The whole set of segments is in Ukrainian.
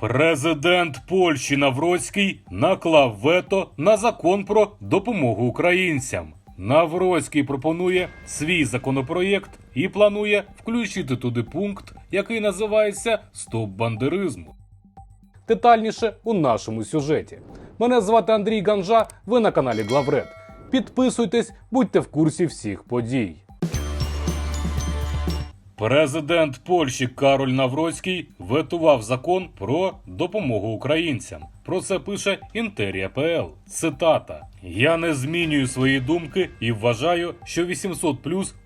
Президент Польщі Навроцький наклав вето на закон про допомогу українцям. Навроцький пропонує свій законопроєкт і планує включити туди пункт, який називається Стоп бандеризму. Детальніше у нашому сюжеті. Мене звати Андрій Ганжа. Ви на каналі Главред. Підписуйтесь, будьте в курсі всіх подій. Президент Польщі Кароль Навроцький ветував закон про допомогу українцям. Про це пише Інтерія ПЛ. Цитата: Я не змінюю свої думки і вважаю, що 800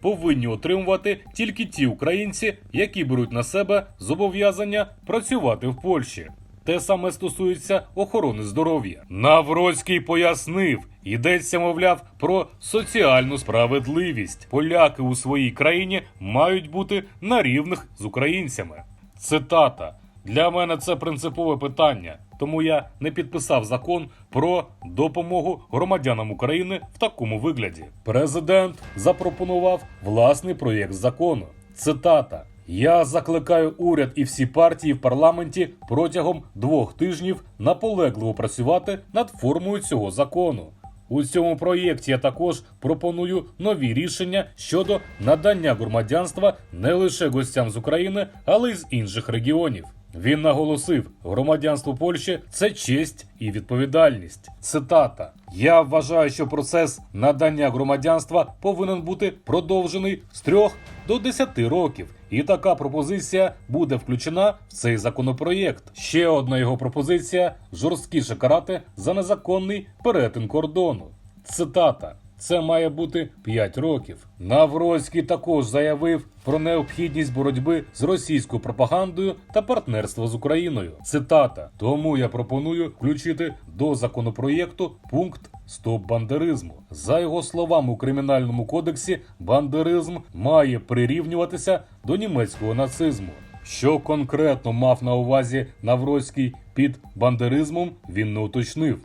повинні отримувати тільки ті українці, які беруть на себе зобов'язання працювати в Польщі. Те саме стосується охорони здоров'я. Навроцький пояснив, йдеться, мовляв, про соціальну справедливість. Поляки у своїй країні мають бути на рівних з українцями. Цитата. Для мене це принципове питання, тому я не підписав закон про допомогу громадянам України в такому вигляді. Президент запропонував власний проєкт закону. Цитата. Я закликаю уряд і всі партії в парламенті протягом двох тижнів наполегливо працювати над формою цього закону. У цьому проєкті я також пропоную нові рішення щодо надання громадянства не лише гостям з України, але й з інших регіонів. Він наголосив, громадянство Польщі це честь і відповідальність. Цитата: Я вважаю, що процес надання громадянства повинен бути продовжений з трьох до 10 років, і така пропозиція буде включена в цей законопроєкт. Ще одна його пропозиція жорсткіше карати за незаконний перетин кордону. Цитата. Це має бути 5 років. Навроцький також заявив про необхідність боротьби з російською пропагандою та партнерства з Україною. Цитата: Тому я пропоную включити до законопроєкту пункт Стоп бандеризму. За його словами, у кримінальному кодексі бандеризм має прирівнюватися до німецького нацизму. Що конкретно мав на увазі Навроцький під бандеризмом, він не уточнив.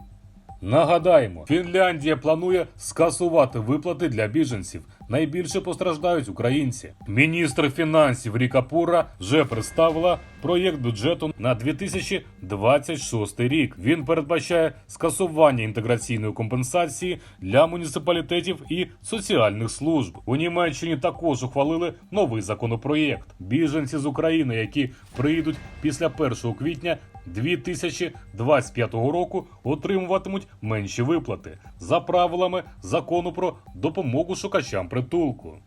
Нагадаємо, Фінляндія планує скасувати виплати для біженців. Найбільше постраждають українці. Міністр фінансів Ріка Пура вже представила проєкт бюджету на 2026 рік. Він передбачає скасування інтеграційної компенсації для муніципалітетів і соціальних служб. У Німеччині також ухвалили новий законопроєкт. Біженці з України, які приїдуть після 1 квітня 2025 року отримуватимуть менші виплати за правилами закону про допомогу шукачам притулку.